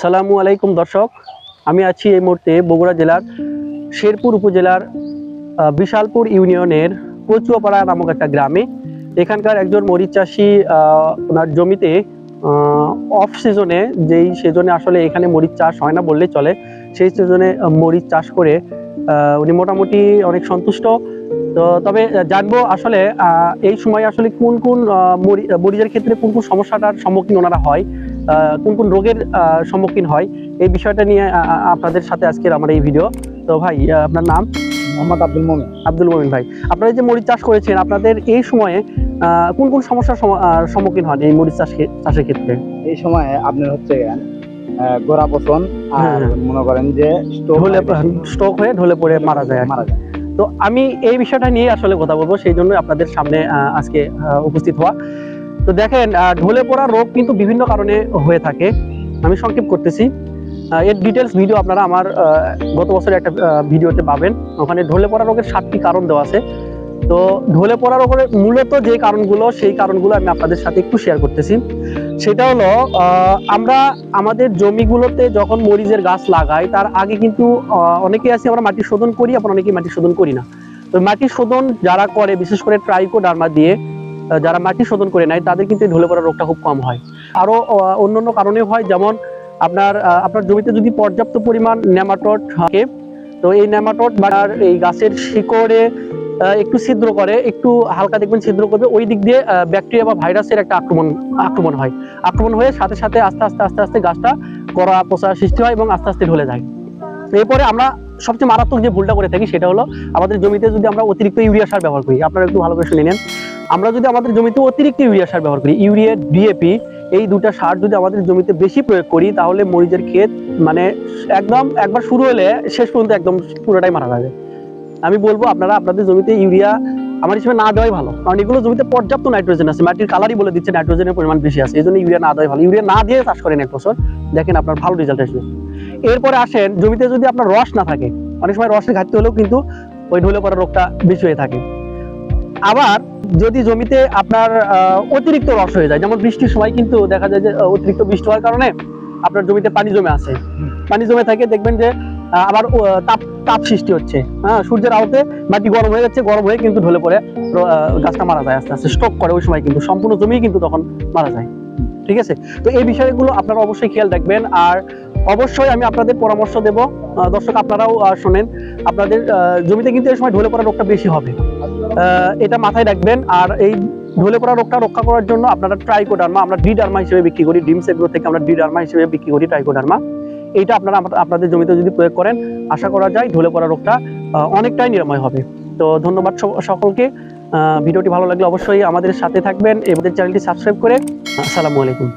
সালামু আলাইকুম দর্শক। আমি আছি এই মুহূর্তে বগুড়া জেলার শেরপুর উপজেলার বিশালপুর ইউনিয়নের কচুয়াপাড়া নামক একটা গ্রামে। এখানকার একজন মরিচ চাষি ওনার জমিতে অফ সিজনে যেই সিজনে আসলে এখানে মরিচ চাষ হয় না বললেই চলে, সেই সিজনে মরিচ চাষ করে উনি মোটামুটি অনেক সন্তুষ্ট। তো তবে জানব আসলে এই সময় আসলে কোন কোন মরি- মরিচের ক্ষেত্রে কোন কোন সমস্যাটার সম্মুখীন ওনারা হয় কোন কোন রোগের সম্মুখীন হয় এই বিষয়টা নিয়ে আপনাদের সাথে আজকের আমার এই ভিডিও তো ভাই আপনার নাম? মোহাম্মদ আব্দুল মোমিন। আব্দুল মোমিন ভাই। আপনারা যে মরিচ চাষ করেছেন আপনাদের এই সময়ে কোন কোন সমস্যার সম্মুখীন হন এই মরিচ চাষ চাষের ক্ষেত্রে? এই সময় আপনার হচ্ছে গোড়া পচন আর হ্যাঁ, হ্যাঁ। মনে করেন যে ঢলে স্ট্রোক হয়ে ঢলে পড়ে মারা যায় মারা যায়। তো আমি এই বিষয়টা নিয়ে আসলে কথা বলব সেই জন্য আপনাদের সামনে আজকে উপস্থিত হওয়া। তো দেখেন ঢলে পড়া রোগ কিন্তু বিভিন্ন কারণে হয়ে থাকে। আমি সংক্ষেপ করতেছি। এর ডিটেলস ভিডিও আপনারা আমার গত বছরের একটা ভিডিওতে পাবেন। ওখানে ঢলে পড়া রোগের সাতটি কারণ দেওয়া আছে। তো ঢলে পড়া রোগের মূলত যে কারণগুলো সেই কারণগুলো আমি আপনাদের সাথে একটু শেয়ার করতেছি। সেটা হলো আমরা আমাদের জমিগুলোতে যখন মরিচের গাছ লাগাই তার আগে কিন্তু আহ, অনেকেই আছে আমরা মাটি শোধন করি আবার অনেকেই মাটি শোধন করি না। তো মাটি শোধন যারা করে বিশেষ করে ট্রাইকো ডার্মা দিয়ে যারা মাটি শোধন করে নেয় তাদের কিন্তু ঢলে পড়া রোগটা খুব কম হয়। আরও আহ, অন্যান্য কারণে হয় যেমন আপনার আপনার জমিতে যদি পর্যাপ্ত পরিমাণ নেমাটোড থাকে তো এই নেমাটোড বা এই গাছের শিকড়ে একটু ছিদ্র করে একটু হালকা দেখবেন ছিদ্র করবে ওই দিক দিয়ে ব্যাকটেরিয়া বা ভাইরাসের একটা আক্রমণ আক্রমণ হয়। আক্রমণ হয়ে সাথে সাথে আস্তে আস্তে আস্তে আস্তে গাছটা কড়া পোষা সৃষ্টি হয় এবং আস্তে আস্তে ঢলে যায়। এরপরে আমরা সবচেয়ে মারাত্মক যে ভুলটা করে থাকি সেটা হলো আমাদের জমিতে যদি আমরা অতিরিক্ত ইউরিয়া সার ব্যবহার করি আপনারা একটু ভালো করে শুনে নেন। আমরা যদি আমাদের জমিতে অতিরিক্ত ইউরিয়া সার ব্যবহার করি, ইউরিয়া ডিএপি এই দুটা সার যদি আমাদের জমিতে বেশি প্রয়োগ করি, তাহলে মরিচের ক্ষেত মানে একদম একবার শুরু হলে শেষ পর্যন্ত একদম পুরোটাই মারা যাবে। আমি বলব আপনারা আপনাদের জমিতে ইউরিয়া আমার হিসেবে না দেওয়াই ভালো। কারণ এগুলো জমিতে পর্যাপ্ত নাইট্রোজেন আছে, মাটির কালারই বলে দিচ্ছে নাইট্রোজেনের পরিমাণ বেশি আছে এই জন্য ইউরিয়া না দেওয়াই ভালো। ইউরিয়া না দিয়ে চাষ করেন এক বছর, দেখেন আপনার ভালো রেজাল্ট আসবে। এরপরে আসেন, জমিতে যদি আপনার রস না থাকে, অনেক সময় রসের ঘাটতি হলেও কিন্তু ওই ঢলে পড়া রোগটা বেশি হয়ে থাকে। আবার যদি জমিতে আপনার অতিরিক্ত রস হয়ে যায়, যেমন বৃষ্টির সময় কিন্তু দেখা যায় যে অতিরিক্ত বৃষ্টি হওয়ার কারণে আপনার জমিতে পানি জমে আছে পানি জমে থাকে, দেখবেন যে আবার তাপ তাপ সৃষ্টি হচ্ছে। হ্যাঁ সূর্যের আলোতে মাটি গরম হয়ে যাচ্ছে, গরম হয়ে কিন্তু ঢলে পড়ে গাছটা মারা যায়, আস্তে আস্তে স্টক করে ওই সময় কিন্তু। সম্পূর্ণ জমি কিন্তু তখন মারা যায়। ঠিক আছে? তো এই বিষয়গুলো আপনারা অবশ্যই খেয়াল রাখবেন। আর অবশ্যই আমি আপনাদের পরামর্শ দেব। দর্শক, আপনারাও শোনেন। আপনাদের জমিতে কিন্তু এই সময় ঢলে পড়া রোগটা বেশি হবে। এটা মাথায় রাখবেন। আর এই ঢলে পড়া রোগটা রক্ষা করার জন্য আপনারা ট্রাইকোডার্মা, আমরা ডি ডার্মা হিসেবে বিক্রি করি। ডিম সেগ্রো থেকে আমরা ডি ডার্মা হিসেবে বিক্রি করি ট্রাইকোডার্মা। এইটা আপনারা আপনাদের জমিতে যদি প্রয়োগ করেন, আশা করা যায় ঢলে পড়া রোগটা অনেকটাই নিরাময় হবে। তো ধন্যবাদ সকলকে। ভিডিওটি ভালো লাগলে অবশ্যই আমাদের সাথে থাকবেন। এবং চ্যানেলটি সাবস্ক্রাইব করে আসসালামু আলাইকুম।